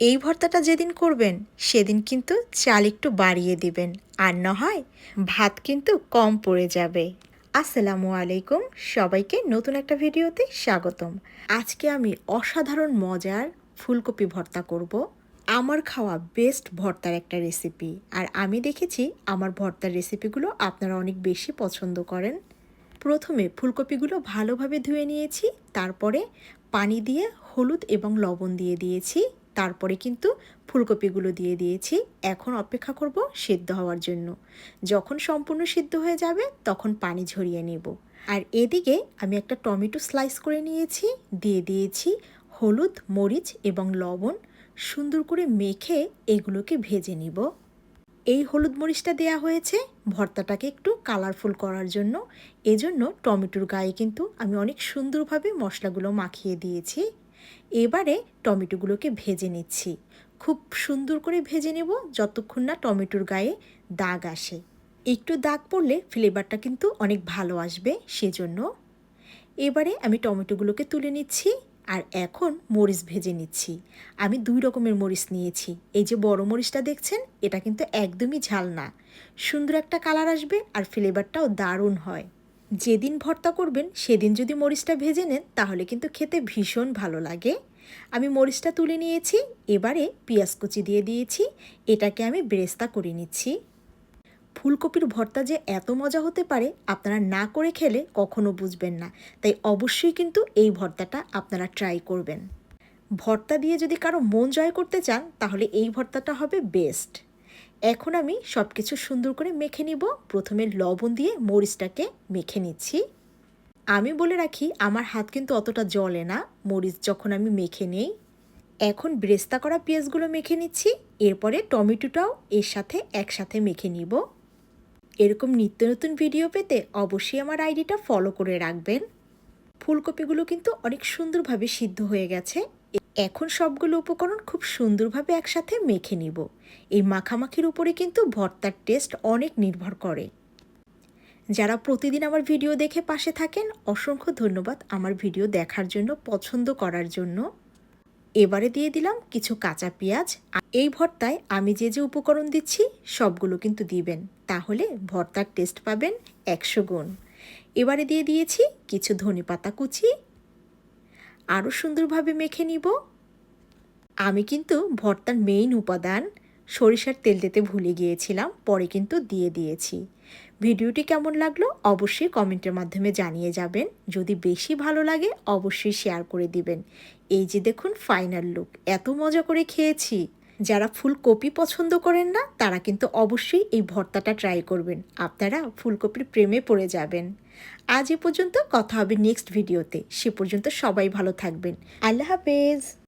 এই ভর্তাটা যেদিন করবেন, সেদিন কিন্তু চাল একটু বাড়িয়ে দিবেন। আর না হয় ভাত কিন্তু কম পড়ে যাবে। আসসালামু আলাইকুম। সবাইকে নতুন একটা ভিডিওতে স্বাগতম। আজকে আমি অসাধারণ মজার ফুলকপি ভর্তা করব। আমার খাওয়া বেস্ট ভর্তার একটা রেসিপি আর আমি দেখেছি আমার ভর্তার রেসিপিগুলো আপনারা অনেক বেশি পছন্দ করেন। প্রথমে ফুলকপিগুলো ভালোভাবে ধুয়ে নিয়েছি। তারপরে পানি দিয়ে হলুদ এবং লবণ দিয়ে দিয়েছি। তারপরে কিন্তু ফুলকপিগুলো দিয়ে দিয়েছি। এখন অপেক্ষা করব সিদ্ধ হওয়ার জন্য। যখন সম্পূর্ণ সিদ্ধ হয়ে যাবে, তখন পানি ঝরিয়ে নেব। আর এদিকে আমি একটা টমেটো স্লাইস করে নিয়েছি। দিয়ে দিয়েছি হলুদ, মরিচ এবং লবণ। সুন্দর করে মেখে এগুলোকে ভেজে নিব। এই হলুদ মরিচটা দেয়া হয়েছে। ভর্তাটাকে একটু কালারফুল করার জন্য। এজন্য টমেটোর গায়ে কিন্তু আমি অনেক সুন্দরভাবে মশলাগুলো মাখিয়ে দিয়েছি। এবারে টমেটোগুলোকে ভেজে নিচ্ছি। খুব সুন্দর করে ভেজে নেব যতক্ষণ না টমেটোর গায়ে দাগ আসে। একটু দাগ পড়লে ফ্লেভারটা কিন্তু অনেক ভালো আসবে, সেজন্য এবারে আমি টমেটোগুলোকে তুলে নিচ্ছি আর এখন মরিচ ভেজে নিচ্ছি। আমি দুই রকমের মরিচ নিয়েছি। এই যে বড় মরিচটা দেখছেন, এটা কিন্তু একদমই ঝাল না। সুন্দর একটা কালার আসবে আর ফ্লেভারটাও দারুণ হয়। যেদিন ভর্তা করবেন, সেদিন যদি মরিচটা ভেজে নেন, তাহলে কিন্তু খেতে ভীষণ ভালো লাগে। আমি মরিচটা তুলে নিয়েছি, এবারে পেঁয়াজ কুচি দিয়ে দিয়েছি, এটাকে আমি ব্রেস্তা করে নিচ্ছি। ফুলকপির ভর্তা যে এত মজা হতে পারে, আপনারা না করে খেলে কখনো বুঝবেন না। তাই অবশ্যই কিন্তু এই ভর্তাটা আপনারা ট্রাই করবেন। ভর্তা দিয়ে যদি কারও মন জয় করতে চান, তাহলে এই ভর্তাটা হবে বেস্ট এখন আমি সব কিছু সুন্দর করে মেখে নিব। প্রথমে লবণ দিয়ে মরিচটাকে মেখে নিচ্ছি। আমি বলে রাখি, আমার হাত কিন্তু অতটা জলে না, মরিচ যখন আমি মেখে নেই। এখন ব্রেস্তা করা পেঁয়াজগুলো মেখে নিচ্ছি, এরপরে টমেটোটাও এর সাথে একসাথে মেখে নিব। এরকম নিত্য নতুন ভিডিও পেতে অবশ্যই আমার আইডিটা ফলো করে রাখবেন। ফুলকপিগুলো কিন্তু অনেক সুন্দরভাবে সিদ্ধ হয়ে গেছে। এখন সবগুলো উপকরণ খুব সুন্দরভাবে একসাথে মেখে নিব। এই মাখামাখির উপরে কিন্তু ভর্তার টেস্ট অনেক নির্ভর করে। যারা প্রতিদিন আমার ভিডিও দেখে পাশে থাকেন, অসংখ্য ধন্যবাদ আমার ভিডিও দেখার জন্য, পছন্দ করার জন্য। এবারে দিয়ে দিলাম কিছু কাঁচা পেঁয়াজ। এই ভর্তায় আমি যে যে উপকরণ দিচ্ছি, সবগুলো কিন্তু দিবেন। তাহলে ভর্তার টেস্ট পাবেন একশো গুণ। এবারে দিয়ে দিয়েছি কিছু ধনে পাতা কুচি আরও সুন্দরভাবে মেখে নিব। আমি কিন্তু ভর্তার মেইন উপাদান সরিষার তেল দিতে ভুলে গিয়েছিলাম, পরে কিন্তু দিয়ে দিয়েছি। ভিডিওটি কেমন লাগল অবশ্যই কমেন্টের মাধ্যমে জানিয়ে যাবেন। যদি বেশি ভালো লাগে অবশ্যই শেয়ার করে দিবেন। এই যে দেখুন ফাইনাল লুক এত মজা করে খেয়েছি। যারা ফুলকপি পছন্দ করেন না, তারা কিন্তু অবশ্যই এই ভর্তাটা ট্রাই করবেন। আপনারা ফুলকপির প্রেমে পড়ে যাবেন। আজ এ পর্যন্ত কথা হবে নেক্সট ভিডিওতে সে পর্যন্ত সবাই ভালো থাকবেন। আল্লাহ হাফেজ।